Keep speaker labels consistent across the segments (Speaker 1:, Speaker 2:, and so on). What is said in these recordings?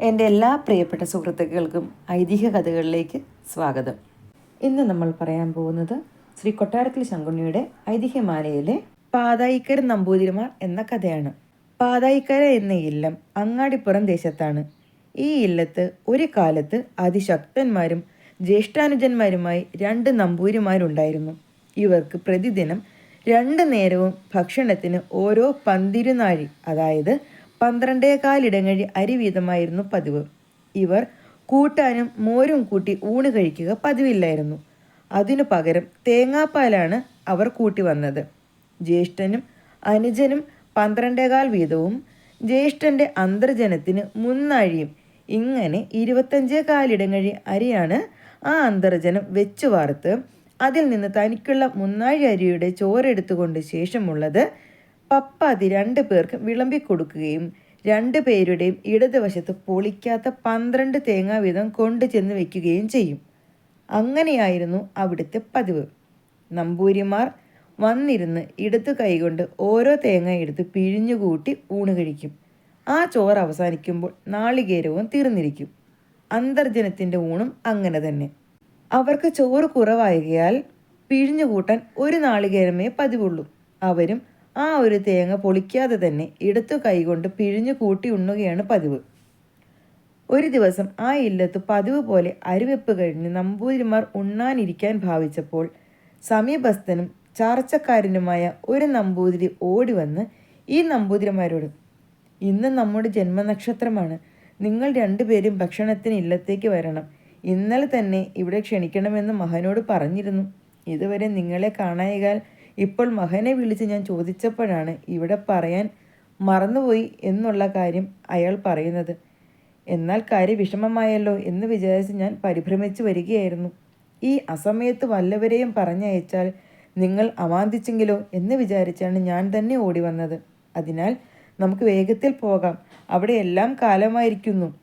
Speaker 1: എന്റെ എല്ലാ പ്രിയപ്പെട്ട സുഹൃത്തുക്കൾക്കും ഐതിഹ്യ കഥകളിലേക്ക് സ്വാഗതം. ഇന്ന് നമ്മൾ പറയാൻ പോകുന്നത് ശ്രീ കൊട്ടാരത്തിൽ ശങ്കുണ്ണിയുടെ ഐതിഹ്യമാലയിലെ പാതായിക്കര നമ്പൂതിരിമാർ എന്ന കഥയാണ്. പാതായിക്കര എന്ന ഇല്ലം അങ്ങാടിപ്പുറം ദേശത്താണ്. ഈ ഇല്ലത്ത് ഒരു കാലത്ത് അതിശക്തന്മാരും ജ്യേഷ്ഠാനുജന്മാരുമായി രണ്ട് നമ്പൂരിമാരുണ്ടായിരുന്നു ഇവർക്ക് പ്രതിദിനം രണ്ട് നേരവും ഭക്ഷണത്തിന് ഓരോ പന്തിരുനാഴി അതായത് പന്ത്രണ്ടേകാലിടങ്ങഴി അരി വീതമായിരുന്നു പതിവ്. ഇവർ കൂട്ടാനും മോരും കൂട്ടി ഊണ് കഴിക്കുക പതിവില്ലായിരുന്നു. അതിനു പകരം തേങ്ങാപ്പാലാണ് അവർ കൂട്ടി വന്നത്. ജ്യേഷ്ഠനും അനുജനും പന്ത്രണ്ടേകാൽ വീതവും ജ്യേഷ്ഠന്റെ അന്തർജനത്തിന് മുന്നാഴിയും. ഇങ്ങനെ ഇരുപത്തഞ്ചേ കാലിടങ്ങഴി അരിയാണ് ആ അന്തർജനം വെച്ചു വാർത്ത് അതിൽ നിന്ന് തനിക്കുള്ള മുന്നാഴി അരിയുടെ ചോറെടുത്തുകൊണ്ട് ശേഷമുള്ളത് പപ്പാതി രണ്ടു പേർക്ക് വിളമ്പിക്കൊടുക്കുകയും രണ്ടു പേരുടെയും ഇടതുവശത്ത് പൊളിക്കാത്ത പന്ത്രണ്ട് തേങ്ങ വീതം കൊണ്ടു ചെന്ന് വയ്ക്കുകയും ചെയ്യും. അങ്ങനെയായിരുന്നു അവിടുത്തെ പതിവ്. നമ്പൂരിമാർ വന്നിരുന്ന് ഇടത്ത് കൈകൊണ്ട് ഓരോ തേങ്ങ എടുത്ത് പിഴിഞ്ഞുകൂട്ടി ഊണ് കഴിക്കും. ആ ചോറ് അവസാനിക്കുമ്പോൾ നാളികേരവും തീർന്നിരിക്കും. അന്തർജനത്തിന്റെ ഊണും അങ്ങനെ തന്നെ. അവർക്ക് ചോറ് കുറവായകയാൽ പിഴിഞ്ഞുകൂട്ടാൻ ഒരു നാളികേരമേ പതിവുള്ളൂ. അവരും ആ ഒരു തേങ്ങ പൊളിക്കാതെ തന്നെ ഇടത്തു കൈകൊണ്ട് പിഴിഞ്ഞു കൂട്ടി ഉണ്ണുകയാണ് പതിവ്. ഒരു ദിവസം ആ ഇല്ലത്ത് പതിവ് പോലെ അരിവെപ്പ് കഴിഞ്ഞ് നമ്പൂതിരിമാർ ഉണ്ണാനിരിക്കാൻ ഭാവിച്ചപ്പോൾ സമീപസ്ഥനും ചാർച്ചക്കാരനുമായ ഒരു നമ്പൂതിരി ഓടി വന്ന് ഈ നമ്പൂതിരിമാരോട് ഇന്ന് നമ്മുടെ ജന്മനക്ഷത്രമാണ്. നിങ്ങൾ രണ്ടുപേരും ഭക്ഷണത്തിന് ഇല്ലത്തേക്ക് വരണം. ഇന്നലെ തന്നെ ഇവിടെ ക്ഷണിക്കണമെന്ന് മഹനോട് പറഞ്ഞിരുന്നു. ഇതുവരെ നിങ്ങളെ കാണായകാൽ ഇപ്പോൾ മകനെ വിളിച്ച് ഞാൻ ചോദിച്ചപ്പോഴാണ് ഇവിടെ പറയാൻ മറന്നുപോയി എന്നുള്ള കാര്യം അയാൾ പറയുന്നത്. എന്നാൽ കാര്യം വിഷമമായല്ലോ എന്ന് വിചാരിച്ച് ഞാൻ പരിഭ്രമിച്ചു വരികയായിരുന്നു. ഈ അസമയത്ത് വല്ലവരെയും പറഞ്ഞയച്ചാൽ നിങ്ങൾ അവാന്തിച്ചെങ്കിലോ എന്ന് വിചാരിച്ചാണ് ഞാൻ തന്നെ ഓടി വന്നത്. അതിനാൽ നമുക്ക് വേഗത്തിൽ പോകാം. അവിടെ എല്ലാം കാലമായിരിക്കുന്നു.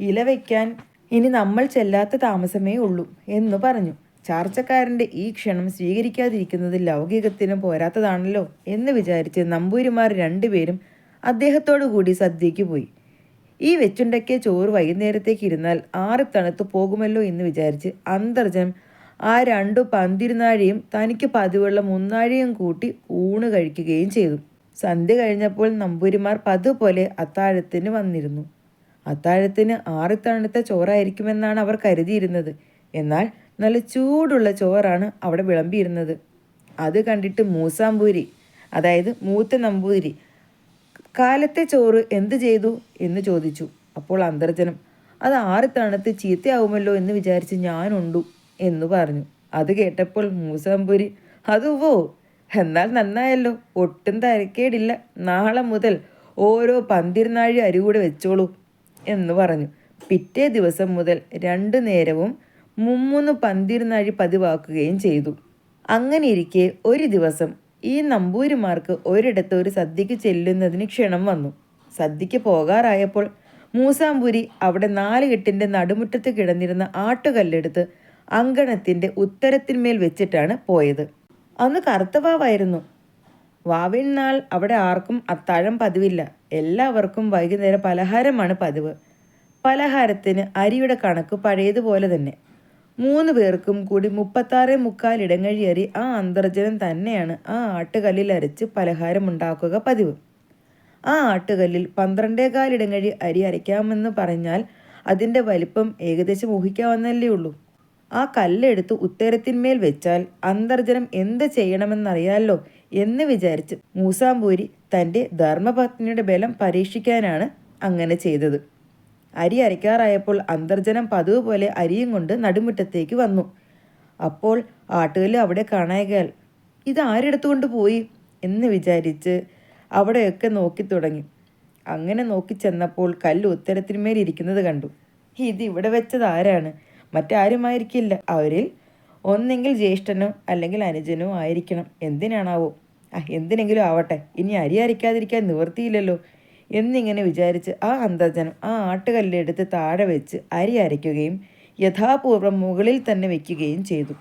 Speaker 1: ഇല വയ്ക്കാൻ ഇനി നമ്മൾ ചെല്ലാത്ത താമസമേ ഉള്ളൂ എന്ന് പറഞ്ഞു. ചാർച്ചക്കാരന്റെ ഈ ക്ഷണം സ്വീകരിക്കാതിരിക്കുന്നത് ലൗകികത്തിന് പോരാത്തതാണല്ലോ എന്ന് വിചാരിച്ച് നമ്പൂരിമാർ രണ്ടുപേരും അദ്ദേഹത്തോടു കൂടി സദ്യയ്ക്ക് പോയി. ഈ വെച്ചുണ്ടക്കിയ ചോറ് വൈകുന്നേരത്തേക്ക് ഇരുന്നാൽ ആറ് തണുത്ത് പോകുമല്ലോ എന്ന് വിചാരിച്ച് അന്തർജനം ആ രണ്ടു പന്തിരുന്നാഴിയും തനിക്ക് പതിവുള്ള മുന്നാഴിയും കൂട്ടി ഊണ് കഴിക്കുകയും ചെയ്തു. സന്ധ്യ കഴിഞ്ഞപ്പോൾ നമ്പൂരിമാർ പതുപോലെ അത്താഴത്തിന് വന്നിരുന്നു. അത്താഴത്തിന് ആറി തണുത്ത ചോറായിരിക്കുമെന്നാണ് അവർ കരുതിയിരുന്നത്. എന്നാൽ നല്ല ചൂടുള്ള ചോറാണ് അവിടെ വിളമ്പിയിരുന്നത്. അത് കണ്ടിട്ട് മൂസാമ്പൂരി അതായത് മൂത്ത നമ്പൂതിരി കാലത്തെ ചോറ് എന്ത് ചെയ്തു? എന്ന് ചോദിച്ചു. അപ്പോൾ അന്തർജനം അത് ആറ് തണുത്ത് ചീത്തയാവുമല്ലോ എന്ന് വിചാരിച്ച് ഞാനുണ്ടു എന്ന് പറഞ്ഞു. അത് കേട്ടപ്പോൾ മൂസാമ്പൂരി അതുവോ? എന്നാൽ നന്നായല്ലോ ഒട്ടും തരക്കേടില്ല. നാളെ മുതൽ ഓരോ പന്തിരുന്നാഴി അരി കൂടെ വെച്ചോളൂ എന്ന് പറഞ്ഞു. പിറ്റേ ദിവസം മുതൽ രണ്ടു നേരവും മുമ്മൂന്ന് പന്തിരുന്നാഴി പതിവാക്കുകയും ചെയ്തു. അങ്ങനെയിരിക്കെ ഒരു ദിവസം ഈ നമ്പൂരിമാർക്ക് ഒരിടത്ത് ഒരു സദ്യക്ക് ചെല്ലുന്നതിന് ക്ഷണം വന്നു. സദ്യക്ക് പോകാറായപ്പോൾ മൂസാമ്പൂരി അവിടെ നാല് കെട്ടിന്റെ നടുമുറ്റത്ത് കിടന്നിരുന്ന ആട്ടുകല്ലെടുത്ത് അങ്കണത്തിന്റെ ഉത്തരത്തിന്മേൽ വെച്ചിട്ടാണ് പോയത്. അന്ന് കറുത്തവാവായിരുന്നു വാവിൻ നാൾ അവിടെ ആർക്കും അത്താഴം പതിവില്ല. എല്ലാവർക്കും വൈകുന്നേരം പലഹാരമാണ് പതിവ്. പലഹാരത്തിന് അരിയുടെ കണക്ക് പഴയതുപോലെ തന്നെ. മൂന്ന് പേർക്കും കൂടി മുപ്പത്താറ് മുക്കാൽ ഇടങ്ങഴിയേറി ആ അന്തർജനം തന്നെയാണ് ആ ആട്ടുകല്ലിൽ അരച്ച് പലഹാരം ഉണ്ടാക്കുക പതിവ്. ആ ആട്ടുകല്ലിൽ പന്ത്രണ്ടേകാൽ ഇടങ്ങഴി അരി അരയ്ക്കാമെന്ന് പറഞ്ഞാൽ അതിന്റെ വലിപ്പം ഏകദേശം ഊഹിക്കാവുന്നല്ലേ ഉള്ളൂ. ആ കല്ലെടുത്ത് ഉത്തരത്തിന്മേൽ വെച്ചാൽ അന്തർജനം എന്ത് ചെയ്യണമെന്നറിയാലോ എന്ന് വിചാരിച്ച് മൂസാമ്പൂരി തന്റെ ധർമ്മപത്നിയുടെ ബലം പരീക്ഷിക്കാനാണ് അങ്ങനെ ചെയ്തത്. അരി അരയ്ക്കാറായപ്പോൾ അന്തർജനം പതിവ് പോലെ അരിയും കൊണ്ട് നടുമുറ്റത്തേക്ക് വന്നു. അപ്പോൾ ആട്ടുകല്ല് അവിടെ കാണായകാൽ ഇത് ആരെടുത്തുകൊണ്ട് പോയി? എന്ന് വിചാരിച്ച് അവിടെയൊക്കെ നോക്കി തുടങ്ങി. അങ്ങനെ നോക്കി ചെന്നപ്പോൾ കല്ല് ഉത്തരത്തിന്മേൽ ഇരിക്കുന്നത് കണ്ടു. ഇത് ഇവിടെ വെച്ചത് ആരാണ്? മറ്റാരുമായിരിക്കില്ല. അവരിൽ ഒന്നെങ്കിൽ ജ്യേഷ്ഠനോ അല്ലെങ്കിൽ അനുജനോ ആയിരിക്കണം. എന്തിനാണാവോ? എന്തിനെങ്കിലും ആവട്ടെ. ഇനി അരി അരയ്ക്കാതിരിക്കാൻ നിവർത്തിയില്ലല്ലോ എന്നിങ്ങനെ വിചാരിച്ച് ആ അന്തർജനം ആ ആട്ടുകല്ലെടുത്ത് താഴെ വെച്ച് അരി അരയ്ക്കുകയും യഥാപൂർവം മുകളിൽ തന്നെ വയ്ക്കുകയും ചെയ്തു.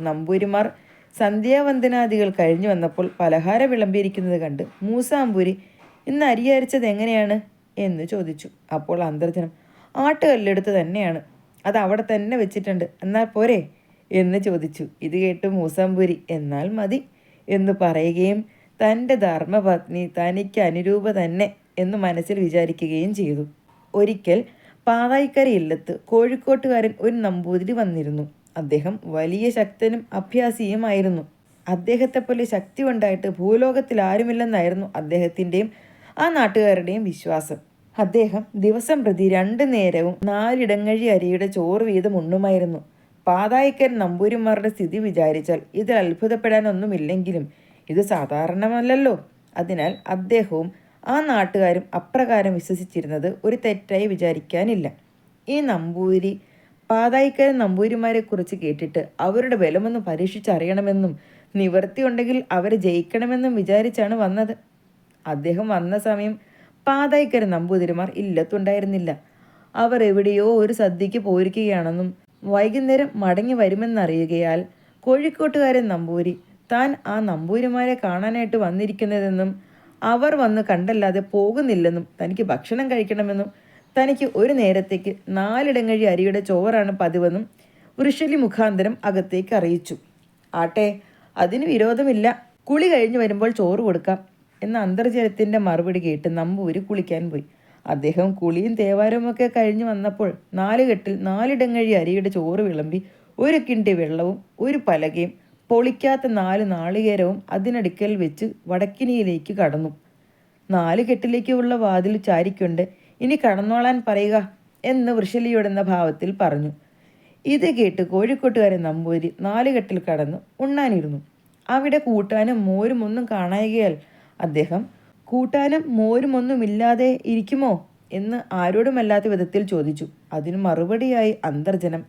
Speaker 1: നമ്പൂരിമാർ സന്ധ്യാവന്ദനാദികൾ കഴിഞ്ഞു വന്നപ്പോൾ പലഹാരം വിളമ്പിയിരിക്കുന്നത് കണ്ട് മൂസാമ്പൂരി ഇന്ന് അരി അരച്ചത് എങ്ങനെയാണ്? എന്ന് ചോദിച്ചു. അപ്പോൾ അന്തർജനം ആട്ടുകല്ലെടുത്ത് തന്നെയാണ്. അത് അവിടെ തന്നെ വെച്ചിട്ടുണ്ട്. എന്നാൽ പോരെ? എന്ന് ചോദിച്ചു. ഇത് കേട്ട് മൂസാമ്പൂരി എന്നാൽ മതി എന്ന് പറയുകയും തന്റെ ധർമ്മപത്നി തനിക്ക് അനുരൂപ തന്നെ എന്ന് മനസ്സിൽ വിചാരിക്കുകയും ചെയ്തു. ഒരിക്കൽ പാതായിക്കര ഇല്ലത്ത് കോഴിക്കോട്ടുകാരൻ ഒരു നമ്പൂതിരി വന്നിരുന്നു. അദ്ദേഹം വലിയ ശക്തനും അഭ്യാസിയുമായിരുന്നു. അദ്ദേഹത്തെ പോലെ ശക്തി ഉണ്ടായിട്ട് ഭൂലോകത്തിൽ ആരുമില്ലെന്നായിരുന്നു അദ്ദേഹത്തിന്റെയും ആ നാട്ടുകാരുടെയും വിശ്വാസം. അദ്ദേഹം ദിവസം പ്രതി രണ്ട് നേരവും നാലിടങ്ങഴി അരിയുടെ ചോറ് വീതം ഉണ്ണുമായിരുന്നു. പാതായിക്കൻ നമ്പൂരിമാരുടെ സ്ഥിതി വിചാരിച്ചാൽ ഇതിൽ അത്ഭുതപ്പെടാനൊന്നുമില്ലെങ്കിലും ഇത് സാധാരണമല്ലല്ലോ. അതിനാൽ അദ്ദേഹവും ആ നാട്ടുകാരും അപ്രകാരം വിശ്വസിച്ചിരുന്നത് ഒരു തെറ്റായി വിചാരിക്കാനില്ല. ഈ നമ്പൂരി പാതായിക്കാരൻ നമ്പൂരിമാരെ കുറിച്ച് കേട്ടിട്ട് അവരുടെ ബലമൊന്ന് പരീക്ഷിച്ചറിയണമെന്നും നിവർത്തി ഉണ്ടെങ്കിൽ അവരെ ജയിക്കണമെന്നും വിചാരിച്ചാണ് വന്നത്. അദ്ദേഹം വന്ന സമയം പാതായിക്കരൻ നമ്പൂതിരിമാർ ഇല്ലത്തുണ്ടായിരുന്നില്ല. അവർ എവിടെയോ ഒരു സദ്യക്ക് പോയിരിക്കുകയാണെന്നും വൈകുന്നേരം മടങ്ങി വരുമെന്നറിയുകയാൽ കോഴിക്കോട്ടുകാരൻ നമ്പൂരി താൻ ആ നമ്പൂരിമാരെ കാണാനായിട്ട് വന്നിരിക്കുന്നതെന്നും അവർ വന്ന് കണ്ടല്ലാതെ പോകുന്നില്ലെന്നും തനിക്ക് ഭക്ഷണം കഴിക്കണമെന്നും തനിക്ക് ഒരു നേരത്തേക്ക് നാലിടങ്ങഴി അരിയുടെ ചോറാണ് പതിവെന്നും വൃഷലി മുഖാന്തരം അകത്തേക്ക് അറിയിച്ചു. ആട്ടെ അതിന് വിരോധമില്ല. കുളി കഴിഞ്ഞു വരുമ്പോൾ ചോറ് കൊടുക്കാം എന്ന അന്തർജലത്തിന്റെ മറുപടി കേട്ട് നമ്പൂരി കുളിക്കാൻ പോയി. അദ്ദേഹം കുളിയും തേവാരവും ഒക്കെ കഴിഞ്ഞ് വന്നപ്പോൾ നാലുകെട്ടിൽ നാലിടങ്ങഴി അരിയുടെ ചോറ് വിളമ്പി ഒരു കിണ്ടി വെള്ളവും ഒരു പലകയും പൊളിക്കാത്ത നാല് നാളികേരവും അതിനടുക്കൽ വെച്ച് വടക്കിനിയിലേക്ക് കടന്നു. നാല് കെട്ടിലേക്കുള്ള വാതിൽ ചാരിക്കൊണ്ട് ഇനി കടന്നോളാൻ പറയുക എന്ന് വൃഷലിയോടെന്ന ഭാവത്തിൽ പറഞ്ഞു. ഇത് കേട്ട് കോഴിക്കോട്ടുകാരൻ നമ്പൂരി നാലുകെട്ടിൽ കടന്ന് ഉണ്ണാനിരുന്നു. അവിടെ കൂട്ടാനും മോരും ഒന്നും കാണായികയാൽ അദ്ദേഹം കൂട്ടാനും മോരും ഒന്നുമില്ലാതെ ഇരിക്കുമോ? എന്ന് ആരോടുമല്ലാത്ത വിധത്തിൽ ചോദിച്ചു. അതിന് മറുപടിയായി അന്തർജനം.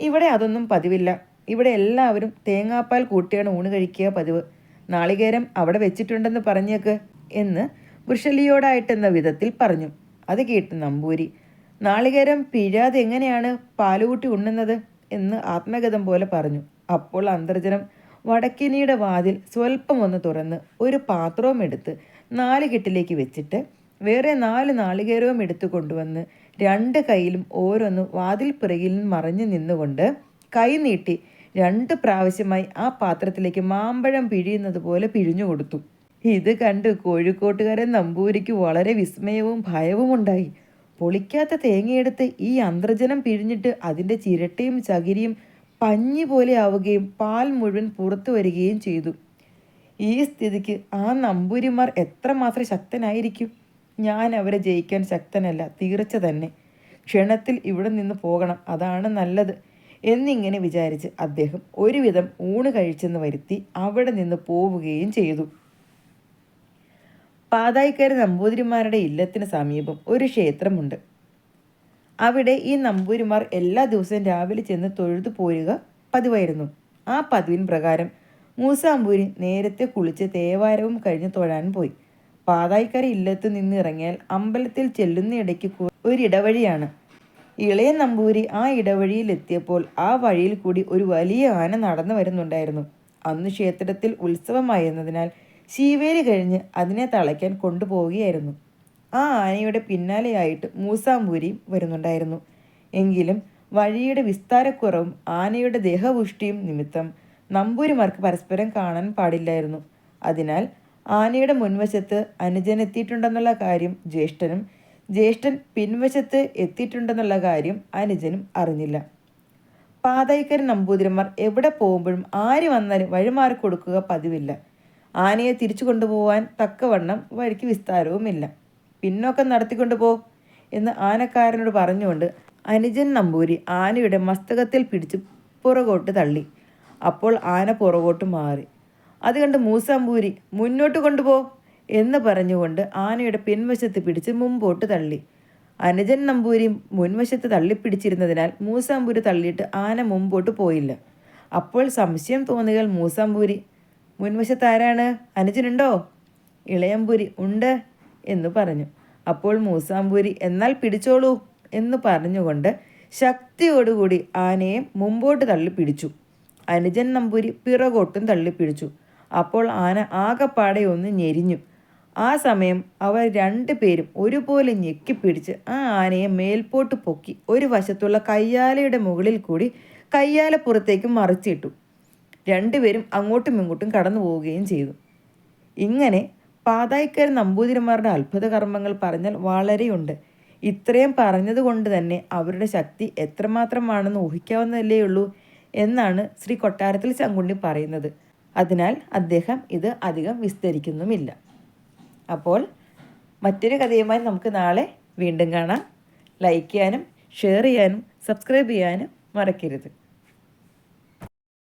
Speaker 1: ഇവിടെ അതൊന്നും പതിവില്ല. ഇവിടെ എല്ലാവരും തേങ്ങാപ്പാൽ കൂട്ടിയാണ് ഊണ് കഴിക്കുക പതിവ്. നാളികേരം അവിടെ വെച്ചിട്ടുണ്ടെന്ന് പറഞ്ഞേക്ക് എന്ന് വൃഷലിയോടായിട്ടെന്ന വിധത്തിൽ പറഞ്ഞു. അത് കേട്ട് നമ്പൂരി നാളികേരം പിഴാതെ എങ്ങനെയാണ് പാലുകൂട്ടി ഉണ്ണുന്നത് എന്ന് ആത്മഗതം പോലെ പറഞ്ഞു. അപ്പോൾ അന്തർജനം വടക്കിനിയുടെ വാതിൽ സ്വല്പം ഒന്ന് തുറന്ന് ഒരു പാത്രവും എടുത്ത് നാല് കെട്ടിലേക്ക് വെച്ചിട്ട് വേറെ നാല് നാളികേരവും എടുത്തു കൊണ്ടുവന്ന് രണ്ട് കൈയിലും ഓരോന്ന് വാതിൽ പിറകിൽ മറഞ്ഞു നിന്നുകൊണ്ട് കൈ നീട്ടി രണ്ട് പ്രാവശ്യമായി ആ പാത്രത്തിലേക്ക് മാമ്പഴം പിഴിയുന്നത് പോലെ പിഴിഞ്ഞു കൊടുത്തു. ഇത് കണ്ട് കോഴിക്കോട്ടുകാരൻ നമ്പൂരിക്ക് വളരെ വിസ്മയവും ഭയവും ഉണ്ടായി. പൊളിക്കാത്ത തേങ്ങയെടുത്ത് ഈ അന്തർജനം പിഴിഞ്ഞിട്ട് അതിന്റെ ചിരട്ടയും ചകിരിയും പഞ്ഞി പോലെ ആവുകയും പാൽ മുഴുവൻ പുറത്തു വരികയും ചെയ്തു. ഈ സ്ഥിതിക്ക് ആ നമ്പൂരിമാർ എത്രമാത്രം ശക്തനായിരിക്കും? ഞാൻ അവരെ ജയിക്കാൻ ശക്തനല്ല തീർച്ച തന്നെ. ക്ഷണത്തിൽ ഇവിടെ നിന്ന് പോകണം അതാണ് നല്ലത്. എന്നിങ്ങനെ വിചാരിച്ച് അദ്ദേഹം ഒരുവിധം ഊണ് കഴിച്ചെന്ന് വരുത്തി അവിടെ നിന്ന് പോവുകയും ചെയ്തു. പാതായിക്കാരി നമ്പൂതിരിമാരുടെ ഇല്ലത്തിന് സമീപം ഒരു ക്ഷേത്രമുണ്ട്. അവിടെ ഈ നമ്പൂരിമാർ എല്ലാ ദിവസവും രാവിലെ ചെന്ന് തൊഴുതു പോരുക പതിവായിരുന്നു. ആ പതിവിൻ പ്രകാരം മൂസാമ്പൂരി നേരത്തെ കുളിച്ച് തേവാരവും കഴിഞ്ഞ് തൊഴാൻ പോയി. പാതായിക്കര ഇല്ലത്ത് നിന്നിറങ്ങിയാൽ അമ്പലത്തിൽ ചെല്ലുന്ന ഇടയ്ക്ക് ഒരിടവഴിയാണ്. ഇളയ നമ്പൂരി ആ ഇടവഴിയിൽ എത്തിയപ്പോൾ ആ വഴിയിൽ കൂടി ഒരു വലിയ ആന നടന്നു വരുന്നുണ്ടായിരുന്നു. അന്ന് ക്ഷേത്രത്തിൽ ഉത്സവമായിരുന്നതിനാൽ ശീവേലി കഴിഞ്ഞ് അതിനെ തളയ്ക്കാൻ കൊണ്ടുപോവുകയായിരുന്നു. ആ ആനയുടെ പിന്നാലെയായിട്ട് മൂസാമ്പൂരിയും വരുന്നുണ്ടായിരുന്നു. എങ്കിലും വഴിയുടെ വിസ്താരക്കുറവും ആനയുടെ ദേഹപുഷ്ടിയും നിമിത്തം നമ്പൂരിമാർക്ക് പരസ്പരം കാണാൻ പാടില്ലായിരുന്നു. അതിനാൽ ആനയുടെ മുൻവശത്ത് അനുജനെത്തിയിട്ടുണ്ടെന്നുള്ള കാര്യം ജ്യേഷ്ഠനും ജ്യേഷ്ഠൻ പിൻവശത്ത് എത്തിയിട്ടുണ്ടെന്നുള്ള കാര്യം അനുജനും അറിഞ്ഞില്ല. പാതായിക്കരൻ നമ്പൂതിരിമാർ എവിടെ പോകുമ്പോഴും ആര് വന്നാലും വഴിമാറി കൊടുക്കുക പതിവില്ല. ആനയെ തിരിച്ചു കൊണ്ടുപോകാൻ തക്കവണ്ണം വഴിക്ക് വിസ്താരവുമില്ല. പിന്നോക്കം നടത്തിക്കൊണ്ടു പോ എന്ന് ആനക്കാരനോട് പറഞ്ഞുകൊണ്ട് അനുജൻ നമ്പൂരി ആനയുടെ മസ്തകത്തിൽ പിടിച്ച് പുറകോട്ട് തള്ളി. അപ്പോൾ ആന പുറകോട്ട് മാറി. അത് കണ്ട് മൂസാമ്പൂരി മുന്നോട്ട് കൊണ്ടുപോ. എന്ന് പറഞ്ഞുകൊണ്ട് ആനയുടെ പിൻവശത്ത് പിടിച്ച് മുമ്പോട്ട് തള്ളി. അനുജൻ നമ്പൂരി മുൻവശത്ത് തള്ളിപ്പിടിച്ചിരുന്നതിനാൽ മൂസാമ്പൂരി തള്ളിയിട്ട് ആന മുമ്പോട്ട് പോയില്ല. അപ്പോൾ സംശയം തോന്നിയാൽ മൂസാമ്പൂരി മുൻവശത്ത് ആരാണ് അനുജനുണ്ടോ? ഇളയമ്പൂരി ഉണ്ട് എന്ന് പറഞ്ഞു. അപ്പോൾ മൂസാമ്പൂരി എന്നാൽ പിടിച്ചോളൂ എന്ന് പറഞ്ഞുകൊണ്ട് ശക്തിയോടുകൂടി ആനയെ മുമ്പോട്ട് തള്ളി പിടിച്ചു അനുജൻ നമ്പൂരി പിറകോട്ടും തള്ളിപ്പിടിച്ചു. അപ്പോൾ ആന ആകപ്പാടെ ഒന്ന് ഞെരിഞ്ഞു. ആ സമയം അവർ രണ്ടുപേരും ഒരുപോലെ ഞെക്കിപ്പിടിച്ച് ആ ആനയെ മേൽപോട്ട് പൊക്കി ഒരു വശത്തുള്ള കയ്യാലയുടെ മുകളിൽ കൂടി കയ്യാല പുറത്തേക്ക് മറിച്ചിട്ടു. രണ്ടുപേരും അങ്ങോട്ടും ഇങ്ങോട്ടും കടന്നു പോവുകയും ചെയ്തു. ഇങ്ങനെ പാതായിക്കര നമ്പൂതിരിമാരുടെ അത്ഭുത കർമ്മങ്ങൾ പറഞ്ഞാൽ വളരെയുണ്ട്. ഇത്രയും പറഞ്ഞതുകൊണ്ട് തന്നെ അവരുടെ ശക്തി എത്രമാത്രമാണെന്ന് ഊഹിക്കാവുന്നതല്ലേ ഉള്ളൂ എന്നാണ് ശ്രീ കൊട്ടാരത്തിൽ ചങ്കുണ്ണി പറയുന്നത്. അതിനാൽ അദ്ദേഹം ഇത് അധികം വിസ്തരിക്കുന്നുമില്ല. അപ്പോൾ മറ്റൊരു കഥയുമായി നമുക്ക് നാളെ വീണ്ടും കാണാം. ലൈക്ക് ചെയ്യാനും ഷെയർ ചെയ്യാനും സബ്സ്ക്രൈബ് ചെയ്യാനും മറക്കരുത്.